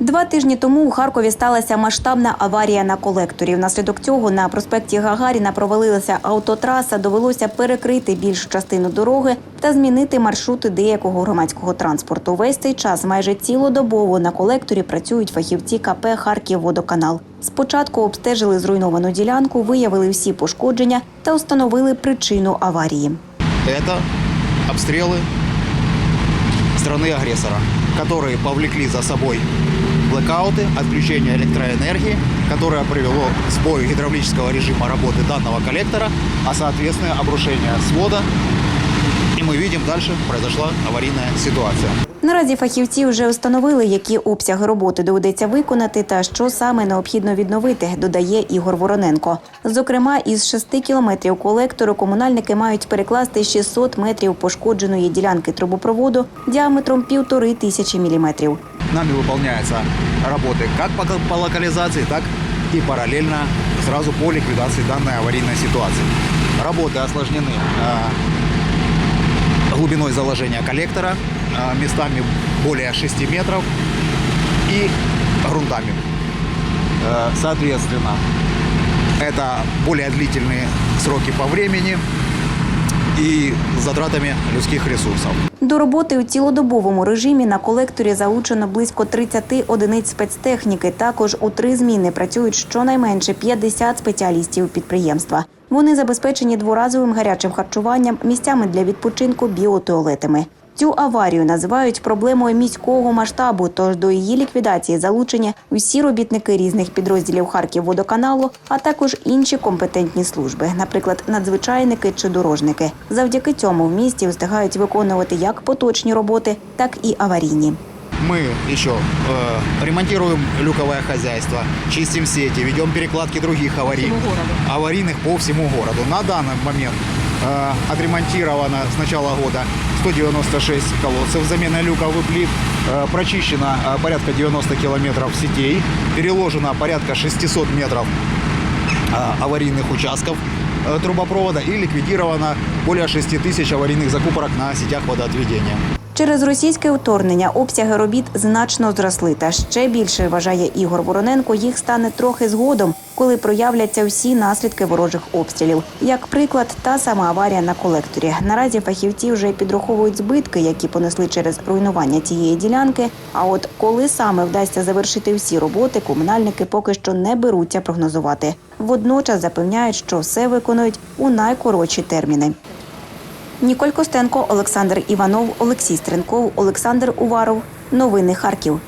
Два тижні тому у Харкові сталася масштабна аварія на колекторі. Внаслідок цього на проспекті Гагаріна провалилася автотраса. Довелося перекрити більшу частину дороги та змінити маршрути деякого громадського транспорту. Весь цей час майже цілодобово на колекторі працюють фахівці КП «Харківводоканал». Спочатку обстежили зруйновану ділянку, виявили всі пошкодження та встановили причину аварії. Это обстрелы страны-агрессора, которые повлекли за собой блэкауты, отключение электроэнергии, которое привело к сбою гидравлического режима работы данного коллектора, а соответственно обрушение свода. И мы видим, дальше произошла аварийная ситуация. Наразі фахівці вже встановили, які обсяги роботи доведеться виконати та що саме необхідно відновити, додає Ігор Вороненко. Зокрема, із 6 кілометрів колектору комунальники мають перекласти 600 метрів пошкодженої ділянки трубопроводу діаметром півтори тисячі міліметрів. Нами выполняются работы как по, по локализации, так и параллельно сразу по ликвидации данной аварийной ситуации. Работы осложнены э, глубиной заложения коллектора, э, местами более 6 метров и грунтами. Э, соответственно, это более длительные сроки по времени и затратами людських ресурсов. До роботи у цілодобовому режимі на колекторі залучено близько 30 одиниць спецтехніки. Також у три зміни працюють щонайменше 50 спеціалістів підприємства. Вони забезпечені дворазовим гарячим харчуванням, місцями для відпочинку, біотуалетами. Цю аварію називають проблемою міського масштабу. Тож до її ліквідації залучені усі робітники різних підрозділів Харківводоканалу, а також інші компетентні служби, наприклад, надзвичайники чи дорожники. Завдяки цьому в місті встигають виконувати як поточні роботи, так і аварійні. Мы еще э, ремонтируем люковое хозяйство, чистим сети, ведем перекладки других аварийных, аварийных по всему городу. На данный момент э, отремонтировано с начала года 196 колодцев, замена люков и плит, э, прочищено э, порядка 90 километров сетей, переложено порядка 600 метров э, аварийных участков э, трубопровода и ликвидировано более 6 тысяч аварийных закупорок на сетях водоотведения. Через російське вторгнення обсяги робіт значно зросли. Та ще більше вважає Ігор Вороненко. Їх стане трохи згодом, коли проявляться всі наслідки ворожих обстрілів. Як приклад, та сама аварія на колекторі. Наразі фахівці вже підраховують збитки, які понесли через руйнування цієї ділянки. А от коли саме вдасться завершити всі роботи, комунальники поки що не беруться прогнозувати. Водночас запевняють, що все виконують у найкоротші терміни. Ніколь Костенко, Олександр Іванов, Олексій Стренков, Олександр Уваров. Новини Харків.